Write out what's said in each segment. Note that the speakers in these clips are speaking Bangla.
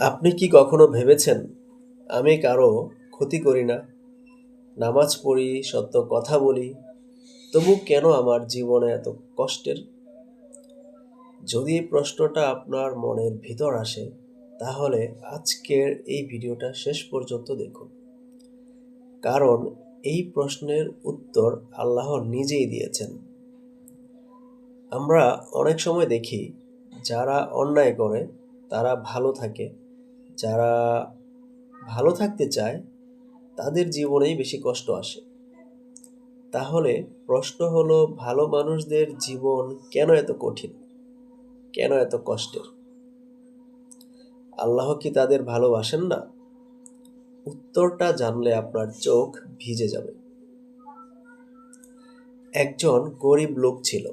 আপনি কি কখনো ভেবেছেন আমি কারও ক্ষতি করি না? নামাজ পড়ি, সত্য কথা বলি, তবু কেন আমার জীবনে এত কষ্টের? যদি এই প্রশ্নটা আপনার মনের ভিতর আসে, তাহলে আজকের এই ভিডিওটা শেষ পর্যন্ত দেখুন। কারণ এই প্রশ্নের উত্তর আল্লাহ নিজেই দিয়েছেন। আমরা অনেক সময় দেখি, যারা অন্যায় করে, তারা ভালো থাকে। যারা ভালো থাকতে চায়, তাদের জীবনেই বেশি কষ্ট আসে। তাহলে প্রশ্ন হলো, ভালো মানুষদের জীবন কেন এত কঠিন? কেন এত কষ্টের? আল্লাহ কি তাদের ভালোবাসেন না? উত্তরটা জানলে আপনার চোখ ভিজে যাবে। একজন গরিব লোক ছিল।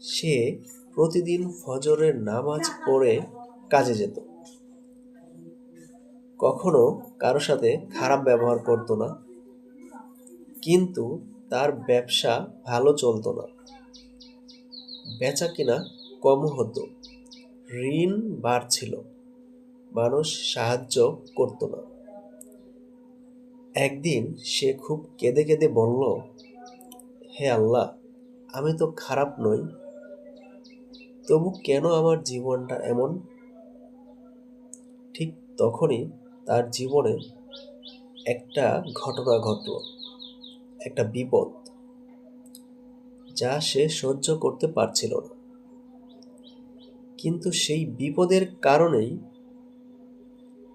সে প্রতিদিন ফজরের নামাজ পড়ে কাজে যেত। কখনো কারও সাথে খারাপ ব্যবহার করতো না, কিন্তু তার ব্যবসা ভালো চলতো না। বেচা কিনা কম হতো, ঋণ বাড়ছিল, মানুষ সাহায্য করতো না। একদিন সে খুব কেঁদে কেঁদে বলল, হে আল্লাহ, আমি তো খারাপ নই, তবু কেন আমার জীবনটা এমন? ঠিক তখনই তার জীবনে একটা ঘটনা ঘটল, একটা বিপদ যা সে সহ্য করতে পারছিল না। কিন্তু সেই বিপদের কারণেই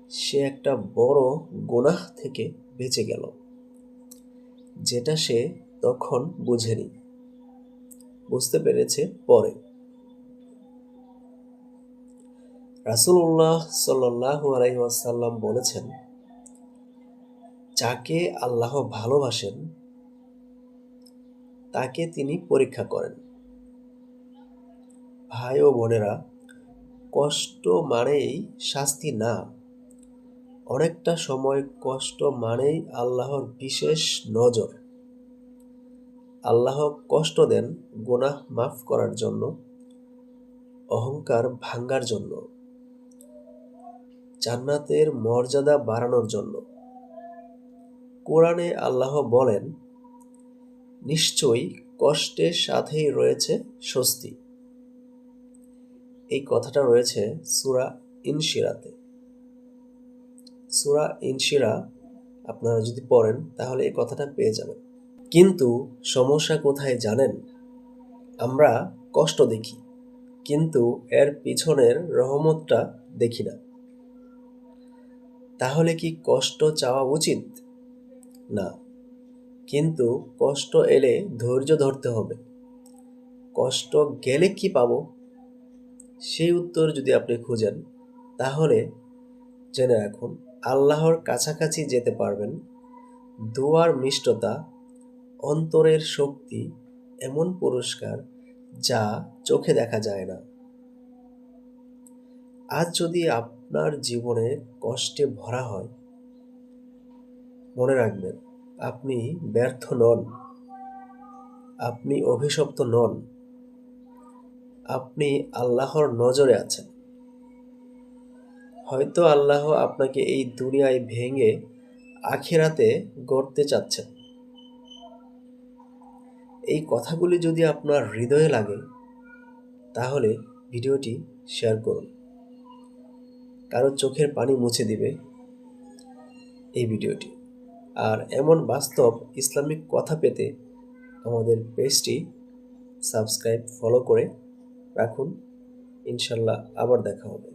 সে একটা বড় গোনাহ থেকে বেঁচে গেল, যেটা সে তখন বুঝেনি। বুঝতে পেরেছে পরে। রাসুল্লাহ সাল্লাহ আলাইসাল্লাম বলেছেন, যাকে আল্লাহ ভালোবাসেন, তাকে তিনি পরীক্ষা করেন। ভাই ও বোনেরা, কষ্ট মানেই শাস্তি না, অনেকটা সময় কষ্ট মানেই আল্লাহর বিশেষ নজর। আল্লাহ কষ্ট দেন গোনাহ মাফ করার জন্য, অহংকার ভাঙ্গার জন্য। জান্নাতের মর্যাদা বাড়ানোর জন্য। কোরআনে আল্লাহ বলেন, নিশ্চয়ই কষ্টের সাথেই রয়েছে স্বস্তি। এই কথাটা রয়েছে সুরা ইনশিরাতে। সুরা ইনশিরা আপনারা যদি পড়েন, তাহলে এই কথাটা পেয়ে যাবেন। কিন্তু সমস্যা কোথায় জানেন? আমরা কষ্ট দেখি, কিন্তু এর পিছনের রহমতটা দেখি না। তাহলে কি কষ্ট চাওয়া উচিত? না। কিন্তু কষ্ট এলে ধৈর্য ধরতে হবে। কষ্ট গেলে কি পাবো? সেই উত্তর যদি আপনি খুঁজেন, তাহলে জেনে রাখুন, আল্লাহর কাছাকাছি যেতে পারবেন। দোয়ার মিষ্টতা, অন্তরের শক্তি এমন পুরস্কার যা চোখে দেখা যায় না। আজ যদি আপনার জীবনে কষ্টে ভরা হয়, মনে রাখবেন, আপনি ব্যর্থ নন, আপনি অভিশপ্ত নন, আপনি আল্লাহর নজরে আছেন। হয়তো আল্লাহ আপনাকে এই দুনিয়ায় ভেঙে আখেরাতে গড়তে চাচ্ছেন। এই কথাগুলি যদি আপনার হৃদয়ে লাগে, তাহলে ভিডিওটি শেয়ার করুন। কারও চোখের পানি মুছে দিবে এই ভিডিওটি। আর এমন বাস্তব ইসলামিক কথা পেতে আমাদের পেজটি সাবস্ক্রাইব, ফলো করে রাখুন। ইনশাল্লাহ আবার দেখা হবে।